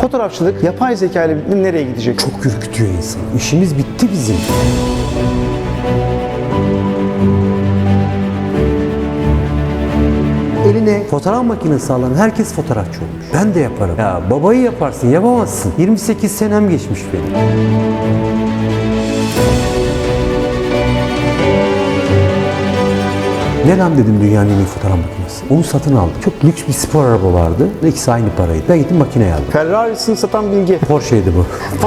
Fotoğrafçılık yapay zeka ile birlikte nereye gidecek? Çok ürkütüyor insan. İşimiz bitti bizim. Eline fotoğraf makinesi alan herkes fotoğrafçı olmuş. Ben de yaparım. Ya babayı yaparsın, yapamazsın. 28 senem geçmiş benim. Ne lan dedim dünyanın en iyi fotoğraf makinesi. Onu satın aldım. Çok lüks bir spor araba vardı. İkisi aynı paraydı. Ben gittim makineyi aldım. Ferrari'sini satan bilgi. Porsche'ydi bu.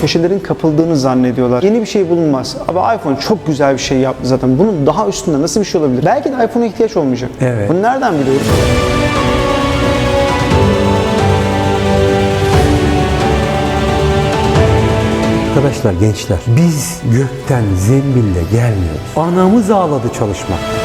Köşelerin kapıldığını zannediyorlar. Yeni bir şey bulunmaz. Ama iPhone çok güzel bir şey yaptı zaten. Bunun daha üstünde nasıl bir şey olabilir? Belki de iPhone'a ihtiyaç olmayacak. Evet. Bunu nereden biliyoruz? Arkadaşlar gençler biz gökten zembille gelmiyoruz. Anamız ağladı çalışmak.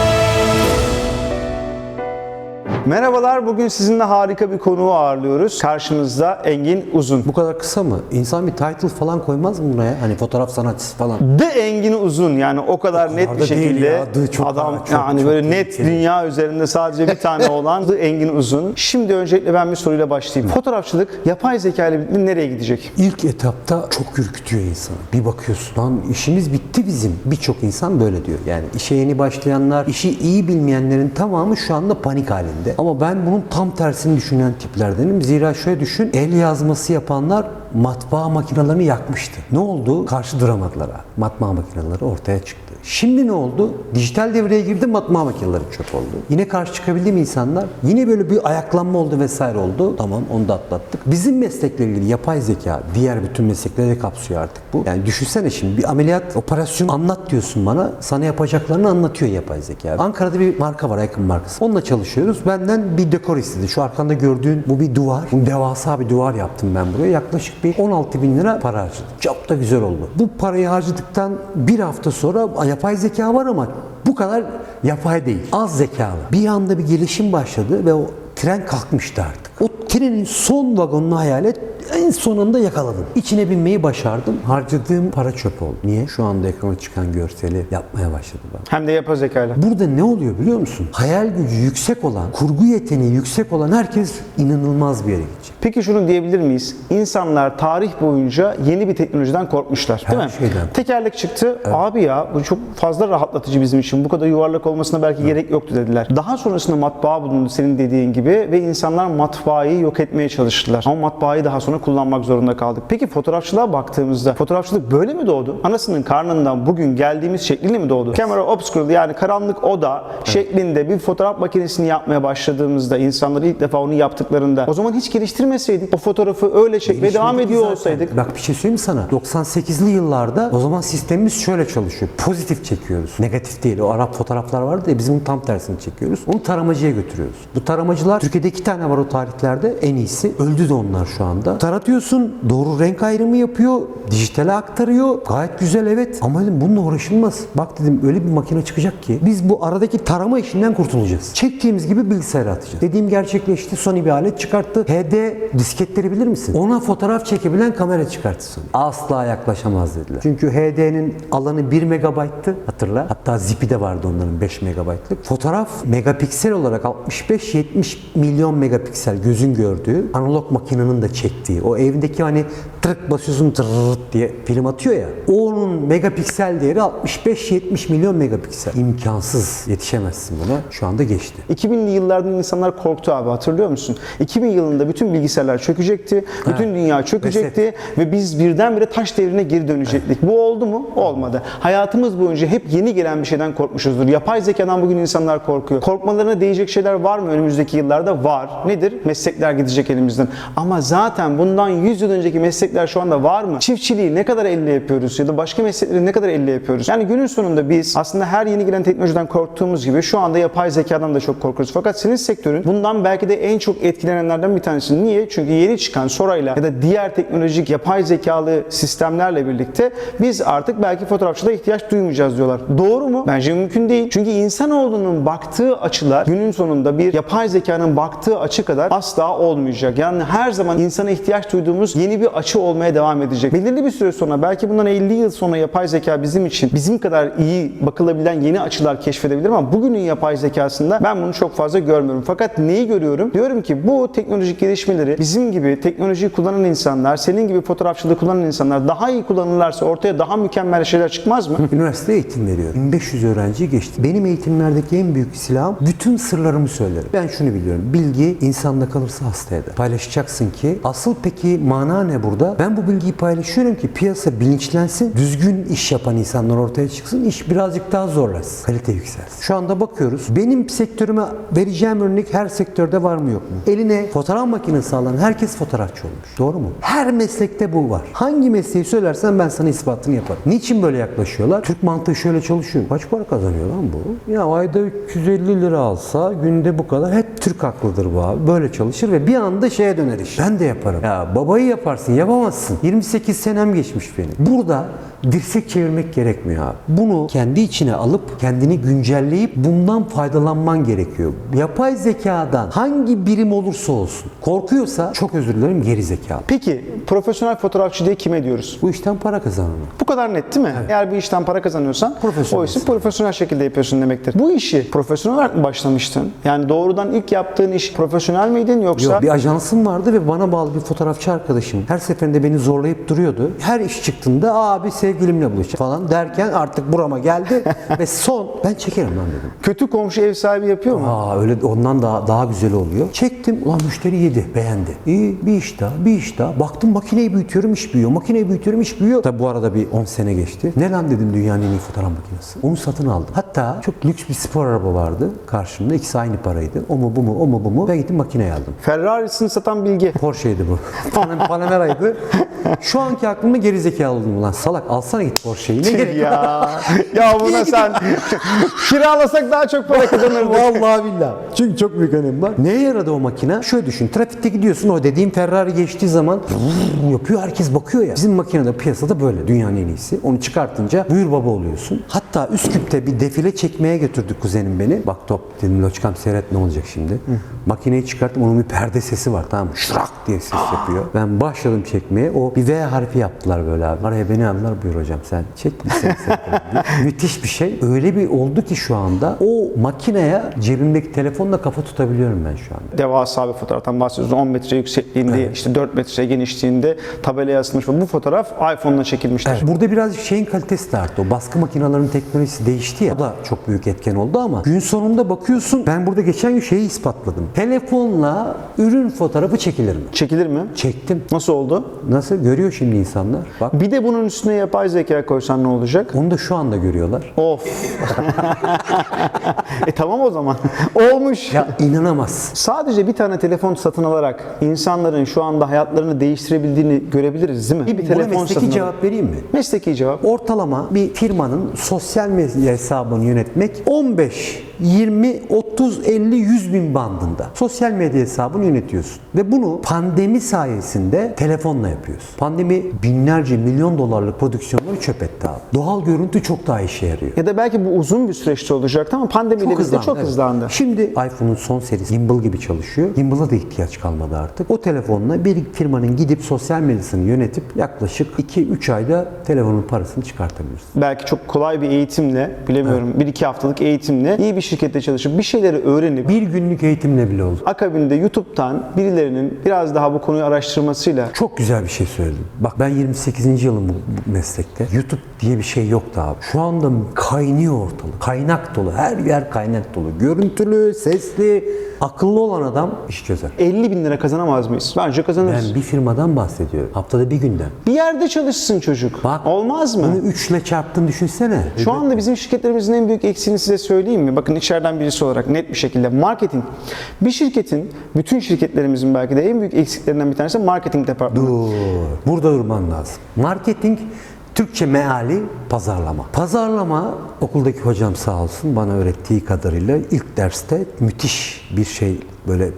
Merhabalar. Bugün sizinle harika bir konuğu ağırlıyoruz. Karşımızda Engin Uzun. Bu kadar kısa mı? İnsan bir title falan koymaz mı buna ya? Hani fotoğraf sanatçısı falan. The Engin Uzun yani o kadar net da bir değil şekilde ya. Çok adam çok, yani çok böyle net tehlikeli. dünya üzerinde sadece bir tane olan The Engin Uzun. Şimdi öncelikle ben bir soruyla başlayayım. Fotoğrafçılık yapay zeka ile birlikte nereye gidecek? İlk etapta çok ürkütüyor insanı. Bir bakıyorsun lan işimiz bitti bizim. Birçok insan böyle diyor. Yani işe yeni başlayanlar, işi iyi bilmeyenlerin tamamı şu anda panik halinde. Ama ben bunun tam tersini düşünen tiplerdenim. Zira şöyle düşün, el yazması yapanlar matbaa makinelerini yakmıştı. Ne oldu? Karşı duramadılar. Matbaa makineleri ortaya çıktı. Şimdi ne oldu? Dijital devreye girdi, matbaa makineleri çöp oldu. Yine karşı çıkabildi mi insanlar? Yine böyle bir ayaklanma oldu vesaire oldu. Tamam onu da atlattık. Bizim meslekle ilgili yapay zeka diğer bütün meslekleri de kapsıyor artık bu. Yani düşünsene şimdi bir ameliyat operasyon anlat diyorsun bana. Sana yapacaklarını anlatıyor yapay zeka. Ankara'da bir marka var yakın markası. Onunla çalışıyoruz. Benden bir dekor istedi. Şu arkanda gördüğün bu bir duvar. Bu devasa bir duvar yaptım ben buraya. Yaklaşık bir 16 bin lira para harcadım. Çok da güzel oldu. Bu parayı harcadıktan bir hafta sonra yapay zeka var ama bu kadar yapay değil. Az zekalı. Bir anda bir gelişim başladı ve o tren kalkmıştı artık. O trenin son vagonunu hayal et. En sonunda yakaladım. İçine binmeyi başardım. Harcadığım para çöp oldu. Niye? Şu anda ekrana çıkan görseli yapmaya başladı bana. Hem de yapay zeka ile. Burada ne oluyor biliyor musun? Hayal gücü yüksek olan, kurgu yeteneği yüksek olan herkes inanılmaz bir yere gidecek. Peki şunu diyebilir miyiz? İnsanlar tarih boyunca yeni bir teknolojiden korkmuşlar. Değil Her mi? şeyden. Tekerlek çıktı. Abi ya bu çok fazla rahatlatıcı bizim için. Bu kadar yuvarlak olmasına belki gerek yoktu dediler. Daha sonrasında matbaa bulundu senin dediğin gibi ve insanlar matbaayı yok etmeye çalıştılar. Ama matbaayı daha sonra kullanmak zorunda kaldık. Peki fotoğrafçılığa baktığımızda fotoğrafçılık böyle mi doğdu? Anasının karnından bugün geldiğimiz şekliyle mi doğdu? Camera obscure yani karanlık oda şeklinde bir fotoğraf makinesini yapmaya başladığımızda insanlar ilk defa onu yaptıklarında o zaman hiç geliştirmeseydik o fotoğrafı öyle çekmeye devam ediyor zaten. olsaydık Bak bir şey söyleyeyim sana. 98'li yıllarda o zaman sistemimiz şöyle çalışıyor. Pozitif çekiyoruz. Negatif değil. O Arap fotoğraflar vardı ya biz bunun tam tersini çekiyoruz. Onu taramacıya götürüyoruz. Bu taramacılar Türkiye'de iki tane var o tarihlerde. En iyisi. Öldü de onlar şu anda. Taratıyorsun. Doğru renk ayrımı yapıyor. Dijitale aktarıyor. Gayet güzel evet. Ama dedim bununla uğraşılmaz. Bak dedim öyle bir makine çıkacak ki biz bu aradaki tarama işinden kurtulacağız. Çektiğimiz gibi bilgisayara atacağız. Dediğim gerçekleşti. Sony bir alet çıkarttı. HD disketleri bilir misin? Ona fotoğraf çekebilen kamera çıkarttı Sony. Asla yaklaşamaz dediler. Çünkü HD'nin alanı 1 megabayttı hatırla. Hatta zipi de vardı onların 5 megabaytlık. Fotoğraf megapiksel olarak 65-70 milyon megapiksel gözün gördüğü analog makinenin de çektiği. O evindeki hani tırık basıyorsun tırırt diye film atıyor ya. Onun megapiksel değeri 65-70 milyon megapiksel. İmkansız yetişemezsin buna. Şu anda geçti. 2000'li yıllardan insanlar korktu abi hatırlıyor musun? 2000 yılında bütün bilgisayarlar çökecekti, bütün dünya çökecekti ve biz birdenbire taş devrine geri dönecektik. Bu oldu mu? Olmadı. Hayatımız boyunca hep yeni gelen bir şeyden korkmuşuzdur. Yapay zekadan bugün insanlar korkuyor. Korkmalarına değecek şeyler var mı önümüzdeki yıllarda? Var. Nedir? Meslekler gidecek elimizden. Ama zaten bundan 100 yıl önceki meslekler şu anda var mı? Çiftçiliği ne kadar elle yapıyoruz ya da başka meslekleri ne kadar elle yapıyoruz? Yani günün sonunda biz aslında her yeni gelen teknolojiden korktuğumuz gibi şu anda yapay zekadan da çok korkuyoruz. Fakat senin sektörün bundan belki de en çok etkilenenlerden bir tanesi. Niye? Çünkü yeni çıkan Sora'yla ya da diğer teknolojik yapay zekalı sistemlerle birlikte biz artık belki fotoğrafçıda ihtiyaç duymayacağız diyorlar. Doğru mu? Bence mümkün değil. Çünkü insanoğlunun baktığı açılar günün sonunda bir yapay zekanın baktığı açı kadar asla olmayacak. Yani her zaman insana ihtiyaç ihtiyaç duyduğumuz yeni bir açı olmaya devam edecek. Belirli bir süre sonra belki bundan 50 yıl sonra yapay zeka bizim için bizim kadar iyi bakılabilen yeni açılar keşfedebilir ama bugünün yapay zekasında ben bunu çok fazla görmüyorum. Fakat neyi görüyorum? Diyorum ki bu teknolojik gelişmeleri bizim gibi teknolojiyi kullanan insanlar, senin gibi fotoğrafçılığı kullanan insanlar daha iyi kullanırlarsa ortaya daha mükemmel şeyler çıkmaz mı? Üniversite eğitim veriyor. 1500 öğrenciyi geçti. Benim eğitimlerdeki en büyük silahım bütün sırlarımı söylerim. Ben şunu biliyorum. Bilgi insanda kalırsa hasta eder. Paylaşacaksın ki asıl peki mana ne burada? Ben bu bilgiyi paylaşıyorum ki piyasa bilinçlensin. Düzgün iş yapan insanlar ortaya çıksın. iş birazcık daha zorlaşsın. Kalite yükselsin. Şu anda bakıyoruz. Benim sektörüme vereceğim örnek her sektörde var mı yok mu? Eline fotoğraf makinesi alan herkes fotoğrafçı olmuş. Doğru mu? Her meslekte bu var. Hangi mesleği söylersen ben sana ispatını yaparım. Niçin böyle yaklaşıyorlar? Türk mantığı şöyle çalışıyor. Kaç para kazanıyor lan bu? Ya ayda 350 lira alsa günde bu kadar. Hep Türk haklıdır bu abi. Böyle çalışır ve bir anda şeye döner iş. Ben de yaparım. Ya babayı yaparsın yapamazsın. 28 senem geçmiş benim. Burada dirsek çevirmek gerekmiyor abi. Bunu kendi içine alıp kendini güncelleyip bundan faydalanman gerekiyor. Yapay zekadan hangi birim olursa olsun korkuyorsa çok özür dilerim geri zekalı. Peki profesyonel fotoğrafçı diye kime diyoruz? Bu işten para kazananı. Bu kadar net değil mi? Eğer bir işten para kazanıyorsan Profesyonel. o işi profesyonel şekilde yapıyorsun demektir. Bu işi profesyonel olarak mı başlamıştın? Yani doğrudan ilk yaptığın iş profesyonel miydin yoksa Yok, bir ajansım vardı ve bana bağlı bir fotoğrafçı arkadaşım. Her seferinde beni zorlayıp duruyordu. Her iş çıktığında abi sevgilimle buluşacağım falan derken artık burama geldi ve son ben çekerim lan dedim. kötü komşu ev sahibi yapıyor mu? Aa öyle ondan daha daha güzel oluyor. Çektim. Ulan müşteri yedi. Beğendi. İyi bir iş daha. Bir iş daha. Baktım makineyi büyütüyorum iş büyüyor. Makineyi büyütüyorum iş büyüyor. Tabi bu arada bir 10 sene geçti. Ne lan dedim dünyanın en iyi fotoğraf makinesi. Onu satın aldım. Hatta çok lüks bir spor araba vardı karşımda. İkisi aynı paraydı. O mu bu mu o mu bu mu. Ben gittim makineyi aldım. Ferrari'sini satan bilgi. Porsche'ydi bu. Pan- Panamera'ydı. Şu anki aklımda geri zekalı oldum lan. Salak alsana git Porsche'yi. Ne gerek var? ya ya buna sen kiralasak daha çok para kazanırdık. Vallahi billahi. Çünkü çok büyük önemi var. Neye yaradı o makine? Şöyle düşün. Trafikte gidiyorsun o dediğim Ferrari geçtiği zaman yapıyor herkes bakıyor ya. Bizim makinede piyasada böyle. Dünyanın en iyisi. Onu çıkartınca buyur baba oluyorsun. Hatta Üsküp'te bir defile çekmeye götürdük kuzenim beni. Bak top dedim loçkam seyret ne olacak şimdi. Makineyi çıkarttım onun bir perde sesi var tamam mı? Şırak diye ses yapıyor. Ben başladım çekmeye. O bir V harfi yaptılar böyle abi. Araya beni aldılar buyur hocam sen çek seyredelim diye. Müthiş bir şey. Öyle bir oldu ki şu anda o makineye cebimdeki telefonla kafa tutabiliyorum ben şu anda. Devasa bir fotoğraftan bahsediyoruz. 10 metre yüksekliğinde, işte 4 metre genişliğinde tabelaya asılmış. Bu fotoğraf iPhone'la çekilmiştir. Evet. Burada birazcık şeyin kalitesi de arttı. O baskı makinelerinin teknolojisi değişti ya. O da çok büyük etken oldu ama gün sonunda bakıyorsun ben burada geçen gün şeyi ispatladım. Telefonla ürün fotoğrafı çekilir mi? Çekilir mi? Çektim. Nasıl oldu? Nasıl? Görüyor şimdi insanlar. Bak Bir de bunun üstüne yapay zeka koysan ne olacak? onu da şu anda görüyorlar. Of. e tamam o zaman. Olmuş. Ya inanamaz. Sadece bir tane telefon satın alarak insanların şu anda hayatlarını değiştirebildiğini görebiliriz değil mi? Bir, Buna telefon mesleki satın cevap vereyim mi? Mesleki cevap. Ortalama bir firmanın sosyal medya hesabını yönetmek 15, 20, 30, 50, 100 bin bandında. Sosyal medya hesabını yönetiyorsun. Ve bunu pandemi sayesinde telefonla yapıyorsun. Pandemi binlerce milyon dolarlık prodüksiyonları çöp etti abi. Doğal görüntü çok daha işe yarıyor. Ya da belki bu uzun bir süreçte olacaktı ama pandemiyle bizde çok evet. hızlandı. Şimdi iPhone'un son serisi gimbal gibi çalışıyor. Gimbal'a da ihtiyaç kalmadı artık. O telefonla bir firmanın gidip sosyal medyasını yönetip yaklaşık 2-3 ayda telefonun parasını çıkartabilirsin. Belki çok kolay bir eğitimle, bilemiyorum bir iki haftalık eğitimle iyi bir şirkette çalışıp bir şeyleri öğrenip Bir günlük eğitimle bile oldu. akabinde YouTube'dan birilerinin biraz daha bu konuyu araştırmasıyla Çok güzel bir şey söyledin. Bak ben 28. yılım bu, bu meslekte. YouTube diye bir şey yoktu abi. Şu anda kaynıyor ortalık. Kaynak dolu. Her yer kaynak dolu. Görüntülü, sesli, akıllı olan adam iş çözer. 50 bin lira kazanamaz mıyız? Bence kazanırız. Ben bir firmadan bahsediyorum. Haftada bir günden. Bir yerde çalışsın çocuk. Bak, Olmaz mı? Bunu 3 ile çarptın düşünsene. Şu anda bizim şirketlerimizin en büyük eksiğini size söyleyeyim mi? Bakın içeriden birisi olarak net bir şekilde marketing. Bir şirketin, bütün şirketlerimizin belki de en büyük eksiklerinden bir tanesi marketing departmanı. Dur. Burada durman lazım. Marketing Türkçe meali pazarlama. Pazarlama okuldaki hocam sağ olsun bana öğrettiği kadarıyla ilk derste müthiş bir şey böyle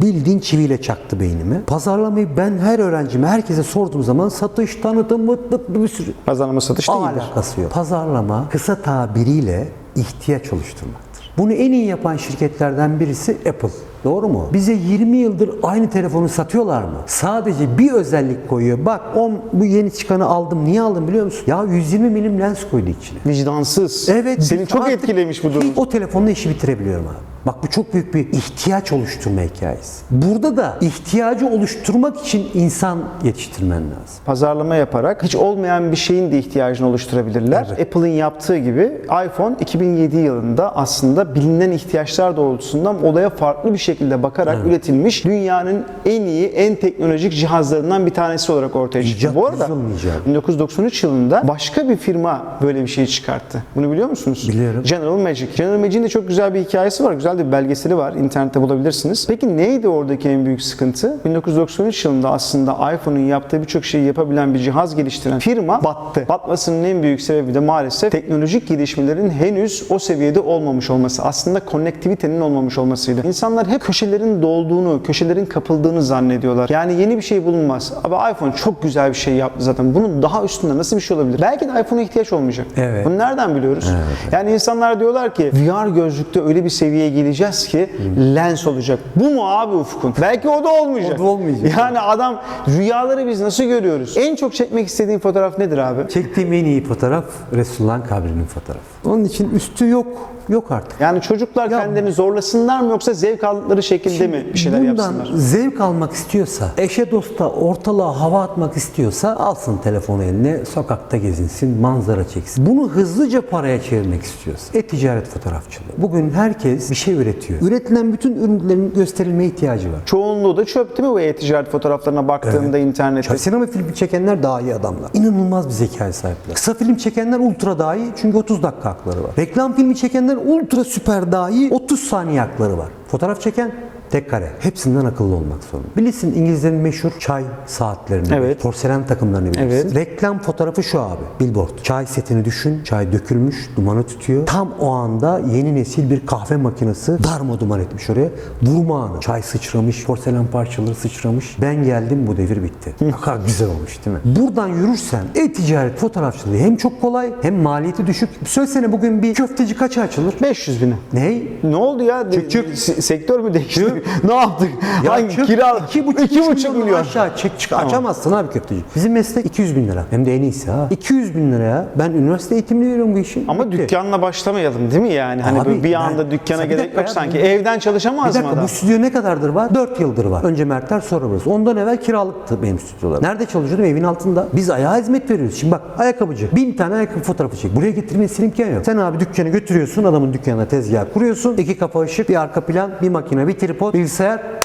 bildiğin çiviyle çaktı beynime. Pazarlamayı ben her öğrencime, herkese sorduğum zaman satış, tanıtım, mıt mıt bir sürü Pazarlama satış değildir. alakası yok. Pazarlama kısa tabiriyle ihtiyaç oluşturmaktır. Bunu en iyi yapan şirketlerden birisi Apple. Doğru mu? Bize 20 yıldır aynı telefonu satıyorlar mı? Sadece bir özellik koyuyor. Bak o bu yeni çıkanı aldım. Niye aldım biliyor musun? Ya 120 milim lens koydu içine. Vicdansız. Evet. Seni çok etkilemiş bu durum. O telefonla işi bitirebiliyorum abi. Bak bu çok büyük bir ihtiyaç oluşturma hikayesi. Burada da ihtiyacı oluşturmak için insan yetiştirmen lazım. Pazarlama yaparak hiç olmayan bir şeyin de ihtiyacını oluşturabilirler. Apple'ın yaptığı gibi iPhone 2007 yılında aslında bilinen ihtiyaçlar doğrultusunda olaya farklı bir şekilde bakarak üretilmiş dünyanın en iyi, en teknolojik cihazlarından bir tanesi olarak ortaya çıktı. Bu arada bozulmayacak. 1993 yılında başka bir firma böyle bir şey çıkarttı. Bunu biliyor musunuz? Biliyorum. General Magic. General Magic'in de çok güzel bir hikayesi var. Güzel de bir belgeseli var. İnternette bulabilirsiniz. Peki neydi oradaki en büyük sıkıntı? 1993 yılında aslında iPhone'un yaptığı birçok şeyi yapabilen bir cihaz geliştiren firma battı. Batmasının en büyük sebebi de maalesef teknolojik gelişmelerin henüz o seviyede olmamış olması. Aslında konnektivitenin olmamış olmasıydı. İnsanlar hep köşelerin dolduğunu, köşelerin kapıldığını zannediyorlar. Yani yeni bir şey bulunmaz. Abi iPhone çok güzel bir şey yaptı zaten. Bunun daha üstünde nasıl bir şey olabilir? Belki de iPhone'a ihtiyaç olmayacak. Evet. Bunu nereden biliyoruz? Yani insanlar diyorlar ki VR gözlükte öyle bir seviyeye geleceğiz ki lens olacak. Bu mu abi ufkun? Belki o da olmayacak. O da olmayacak. Yani adam rüyaları biz nasıl görüyoruz? En çok çekmek istediğin fotoğraf nedir abi? Çektiğim en iyi fotoğraf Resulullah'ın kabrinin fotoğrafı. Onun için üstü yok. Yok artık. Yani çocuklar Ya- kendilerini zorlasınlar mı yoksa zevk aldıkları şekilde mi bir şeyler Bundan yapsınlar? zevk almak istiyorsa, eşe dosta ortalığa hava atmak istiyorsa alsın telefonu eline, sokakta gezinsin, manzara çeksin. Bunu hızlıca paraya çevirmek istiyorsa e-ticaret fotoğrafçılığı. Bugün herkes bir şey üretiyor. Üretilen bütün ürünlerin gösterilmeye ihtiyacı var. Çoğunluğu da çöp değil mi bu e-ticaret fotoğraflarına baktığında internette? Sinema filmi çekenler daha iyi adamlar. İnanılmaz bir zekaya sahipler. Kısa film çekenler ultra daha iyi çünkü 30 dakika hakları var. Reklam filmi çekenler ultra süper daha iyi 30 saniye hakları var. Fotoğraf çeken tek kare. Hepsinden akıllı olmak zorunda. Bilirsin İngilizlerin meşhur çay saatlerini, Evet. porselen takımlarını bilirsin. Evet. Reklam fotoğrafı şu abi. Billboard. Çay setini düşün. Çay dökülmüş, dumanı tutuyor. Tam o anda yeni nesil bir kahve makinesi darma duman etmiş oraya. Vurma anı. Çay sıçramış, porselen parçaları sıçramış. Ben geldim bu devir bitti. Ne kadar güzel olmuş değil mi? Buradan yürürsen e-ticaret fotoğrafçılığı hem çok kolay hem maliyeti düşük. Söylesene bugün bir köfteci kaça açılır? 500 bini. Ne? Ne oldu ya? Çık, çık. Se- Sektör mü değişti? ne yaptık? Hangi çık, kira? iki buçuk, iki üç buçuk milyon. Aşağı çık, çık açamazsın abi köfteci. Bizim meslek 200 bin lira. Hem de en iyisi ha. 200 bin liraya ben üniversite eğitimli veriyorum bu işi. Ama Bitti. dükkanla başlamayalım değil mi yani? Hani Abi, böyle bir ben- anda dükkana Sen bir gerek yok ya, sanki. bu- Evden Bir çalışamaz mı dakika adam? bu stüdyo ne kadardır var? 4 yıldır var. Önce Mertler sonra burası. Ondan evvel kiralıktı benim stüdyolar. Nerede çalışıyordum? Evin altında. Biz ayağa hizmet veriyoruz. Şimdi bak ayakkabıcı. Bin tane ayakkabı fotoğrafı çek. Buraya getirmesinin imkanı yok. Sen abi dükkanı götürüyorsun. Adamın dükkanına tezgah kuruyorsun. iki kafa ışık, bir arka plan, bir makine, bir tripod, bilgisayar.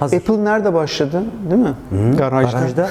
Hazır. Apple nerede başladı? Değil mi? Garajda. garajda.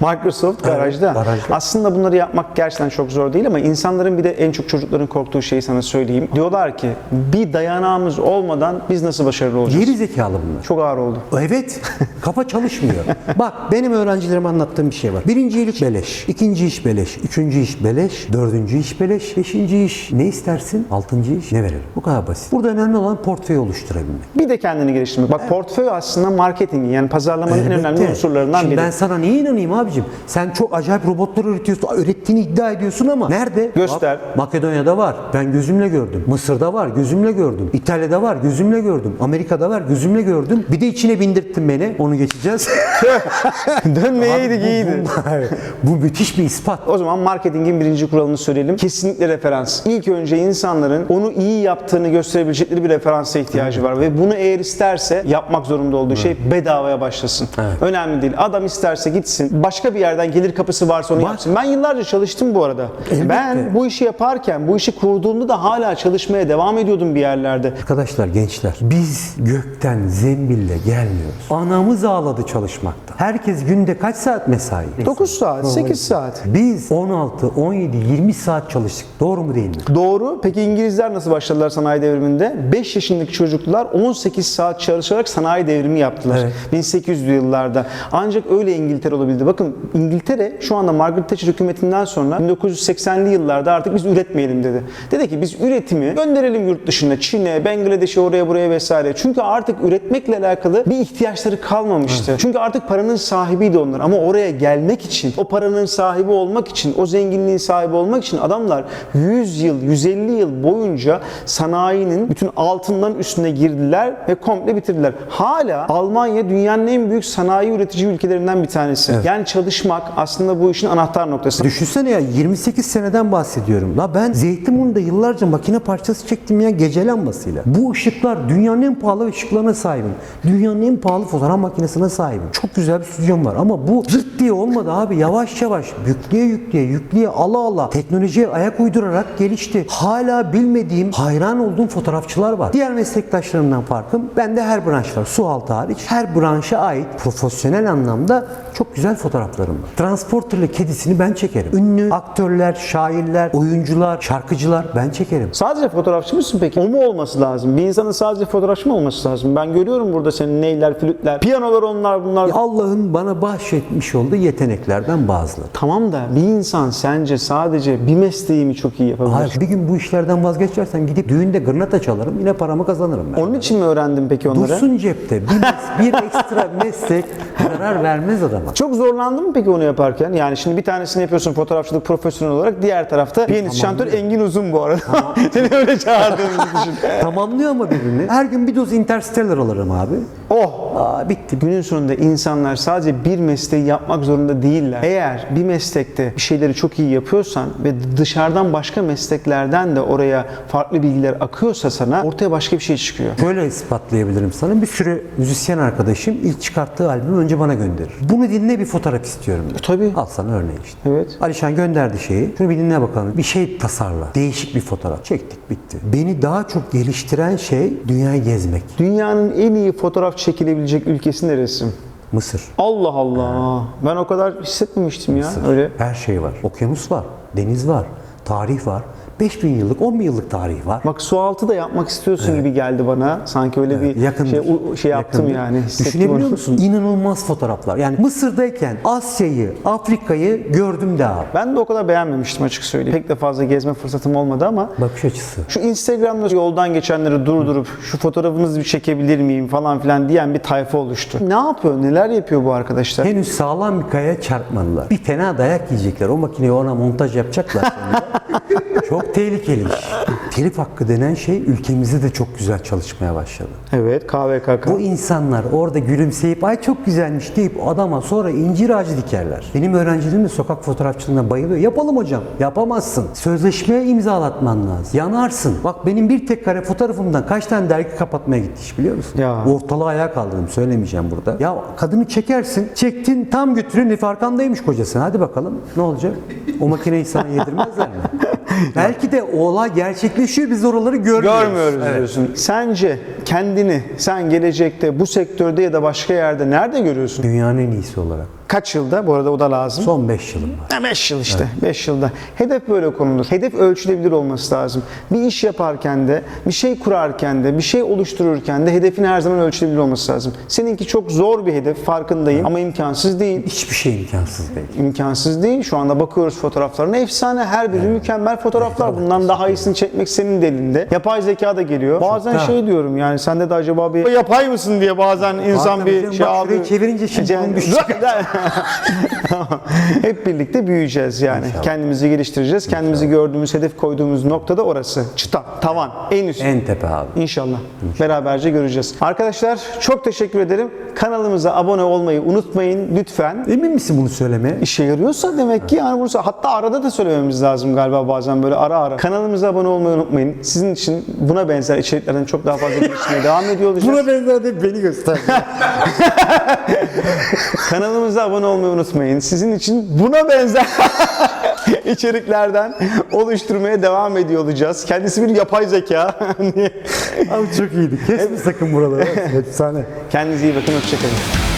Microsoft garajda. garajda. Aslında bunları yapmak gerçekten çok zor değil ama insanların bir de en çok çocukların korktuğu şeyi sana söyleyeyim. Diyorlar ki bir dayanağımız olmadan biz nasıl başarılı olacağız? Geri zekalı bunlar. Çok ağır oldu. Evet. Kafa çalışmıyor. Bak benim öğrencilerime anlattığım bir şey var. Birinci iş beleş. ikinci iş beleş. Üçüncü iş beleş. Dördüncü iş beleş. Beşinci iş ne istersin? Altıncı iş ne verelim? Bu kadar basit. Burada önemli olan portföy oluşturabilmek. Bir de kendini geliştirmek. Bak portföy aslında marketingin yani pazarlamanın en önemli Elbette. unsurlarından Şimdi biri. ben sana niye inanayım abicim? Sen çok acayip robotlar üretiyorsun, ürettiğini iddia ediyorsun ama nerede? Göster. Bak, Makedonya'da var. Ben gözümle gördüm. Mısır'da var. Gözümle gördüm. İtalya'da var. Gözümle gördüm. Amerika'da var. Gözümle gördüm. Bir de içine bindirttin beni. Onu geçeceğiz. Dönmeyeydik Abi bu-. Bu, bu müthiş bir ispat. O zaman marketingin birinci kuralını söyleyelim. Kesinlikle referans. İlk önce insanların onu iyi yaptığını gösterebilecekleri bir referansa ihtiyacı var. Ve bunu eğer isterse yapmak zorunda olduğu şey bedavaya başlasın. Önemli değil. Adam isterse gitsin. Başka bir yerden gelir kapısı varsa onu Var. yapsın. Ben yıllarca çalıştım bu arada. Elbette. Ben bu işi yaparken, bu işi kurduğumda da hala çalışmaya devam ediyordum bir yerlerde. Arkadaşlar gençler biz gökten zembille gelmiyoruz. Anamız ağladı çalışmakta. Herkes günde kaç saat mesai? 9 saat, 8 saat. Biz 16, 17, 20 saat çalıştık. Doğru mu değil mi? Doğru. Peki İngilizler nasıl başladılar sanayi devriminde? 5 yaşındaki çocuklar 18 saat çalışarak sanayi devrimi yaptılar. Yaptılar. Evet. 1800'lü yıllarda. Ancak öyle İngiltere olabildi. Bakın İngiltere şu anda Margaret Thatcher hükümetinden sonra 1980'li yıllarda artık biz üretmeyelim dedi. Dedi ki biz üretimi gönderelim yurt dışına. Çin'e, Bangladeş'e, oraya buraya vesaire. Çünkü artık üretmekle alakalı bir ihtiyaçları kalmamıştı. Çünkü artık paranın sahibiydi onlar. Ama oraya gelmek için, o paranın sahibi olmak için, o zenginliğin sahibi olmak için adamlar 100 yıl, 150 yıl boyunca sanayinin bütün altından üstüne girdiler ve komple bitirdiler. Hala Almanya dünyanın en büyük sanayi üretici ülkelerinden bir tanesi. Yani çalışmak aslında bu işin anahtar noktası. Düşünsene ya 28 seneden bahsediyorum. La ben Zeytinburnu'nda yıllarca makine parçası çektim ya gece lambasıyla. Bu ışıklar dünyanın en pahalı ışıklarına sahibim. Dünyanın en pahalı fotoğraf makinesine sahibim. Çok güzel bir stüdyom var ama bu zırt diye olmadı abi. Yavaş yavaş yükleye yükleye yükleye ala ala teknolojiye ayak uydurarak gelişti. Hala bilmediğim, hayran olduğum fotoğrafçılar var. Diğer meslektaşlarımdan farkım bende her branş var. Su altı hariç her branşa ait profesyonel anlamda çok güzel fotoğraflarım var. Transporter'lı kedisini ben çekerim. Ünlü aktörler, şairler, oyuncular, şarkıcılar ben çekerim. Sadece fotoğrafçı mısın peki? O mu olması lazım? Bir insanın sadece fotoğrafçı mı olması lazım? Ben görüyorum burada senin neyler, flütler, piyanolar onlar bunlar. Allah'ın bana bahşetmiş olduğu yeteneklerden bazıları. Tamam da bir insan sence sadece bir mesleği mi çok iyi yapabilir? Hayır, bir gün bu işlerden vazgeçersem gidip düğünde gırnata çalarım yine paramı kazanırım ben. Onun için mi öğrendin peki onları? Dursun cepte bir, bir ekstra meslek zarar vermez adama. Çok zorlandın mı peki onu yaparken? Yani şimdi bir tanesini yapıyorsun fotoğrafçılık profesyonel olarak, diğer tarafta piyanist şantör Engin Uzun bu arada. Seni öyle çağırdığımızı düşün. Tamamlıyor ama birbirini. Her gün bir doz Interstellar alırım abi. Oh! Aa, bitti. Günün sonunda insanlar sadece bir mesleği yapmak zorunda değiller. Eğer bir meslekte bir şeyleri çok iyi yapıyorsan ve dışarıdan başka mesleklerden de oraya farklı bilgiler akıyorsa sana ortaya başka bir şey çıkıyor. Şöyle ispatlayabilirim sana. Bir sürü müzisyen arkadaşım ilk çıkarttığı albümü önce bana gönderir. Bunu dinle bir fotoğraf istiyorum. der. Tabii. Al sana örneği işte. Evet. Alişan gönderdi şeyi. Şunu bir dinle bakalım. Bir şey tasarla. Değişik bir fotoğraf. Çektik bitti. Beni daha çok geliştiren şey dünyayı gezmek. Dünyanın en iyi fotoğraf çekilebilecek ülkesi neresi? Mısır. Allah Allah. Ben o kadar hissetmemiştim ya. Öyle. Her şey var. Okyanus var. Deniz var. Tarih var. 5000 yıllık, 10 bin yıllık tarih var. Bak su altı da yapmak istiyorsun gibi geldi bana. Sanki öyle bir Yakındır. şey, şey yaptım Yakındır. yani. Düşünebiliyor onu. musun? İnanılmaz fotoğraflar. Yani Mısır'dayken Asya'yı, Afrika'yı gördüm de abi. Ben de o kadar beğenmemiştim açık söyleyeyim. Pek de fazla gezme fırsatım olmadı ama Bakış açısı. şu Instagram'da yoldan geçenleri durdurup şu fotoğrafınızı bir çekebilir miyim falan filan diyen bir tayfa oluştu. Ne yapıyor? Neler yapıyor bu arkadaşlar? Henüz sağlam bir kaya çarpmadılar. Bir fena dayak yiyecekler. O makineyi ona montaj yapacaklar çok tehlikeli iş. Telif hakkı denen şey ülkemizde de çok güzel çalışmaya başladı. Evet KVKK. Bu insanlar orada gülümseyip ay çok güzelmiş deyip adama sonra incir ağacı dikerler. Benim öğrencilerim de sokak fotoğrafçılığına bayılıyor. Yapalım hocam. Yapamazsın. Sözleşmeye imzalatman lazım. Yanarsın. Bak benim bir tek kare fotoğrafımdan kaç tane dergi kapatmaya gitti iş biliyor musun? Ya. Ortalığı ayağa kaldırdım söylemeyeceğim burada. Ya kadını çekersin. Çektin tam götürün Nefi arkandaymış kocası. Hadi bakalım ne olacak? O makineyi sana yedirmezler mi? Belki de o olay gerçekleşiyor biz oraları görmüyoruz. Görmüyoruz Evet. diyorsun. Sence kendini sen gelecekte bu sektörde ya da başka yerde nerede görüyorsun? Dünyanın en iyisi olarak. Kaç yılda? Bu arada o da lazım. Son 5 yılım var. 5 yıl işte. 5 yılda. Hedef böyle konulur. Hedef ölçülebilir olması lazım. Bir iş yaparken de, bir şey kurarken de, bir şey oluştururken de hedefin her zaman ölçülebilir olması lazım. Seninki çok zor bir hedef farkındayım ama imkansız değil. Hiçbir şey imkansız değil. İmkansız değil. Şu anda bakıyoruz fotoğraflarına. Efsane her biri mükemmel fotoğraflar. Bundan daha iyisini çekmek senin de elinde. Yapay zeka da geliyor. Bazen da. şey diyorum yani sende de acaba bir yapay mısın diye bazen insan Bazen bir şey bak alıyor. çevirince şimdi düşecek. Hep birlikte büyüyeceğiz yani. İnşallah. Kendimizi geliştireceğiz. Kendimizi gördüğümüz, hedef koyduğumuz noktada orası. Çıta, tavan, en üst. En tepe abi. İnşallah. Beraberce göreceğiz. Arkadaşlar çok teşekkür ederim. Kanalımıza abone olmayı unutmayın lütfen. Emin misin bunu söylemeye? İşe yarıyorsa demek ki yani bunu hatta arada da söylememiz lazım galiba bazen böyle ara ara. Kanalımıza abone olmayı unutmayın. Sizin için buna benzer içeriklerden çok daha fazla geliştirmeye devam ediyor olacağız. benzer de beni göster. Kanalımıza abone olmayı unutmayın. Sizin için buna benzer içeriklerden oluşturmaya devam ediyor olacağız. Kendisi bir yapay zeka. abi çok iyiydi. Kesme sakın buraları. Efsane. Kendinize iyi bakın. Hoşçakalın.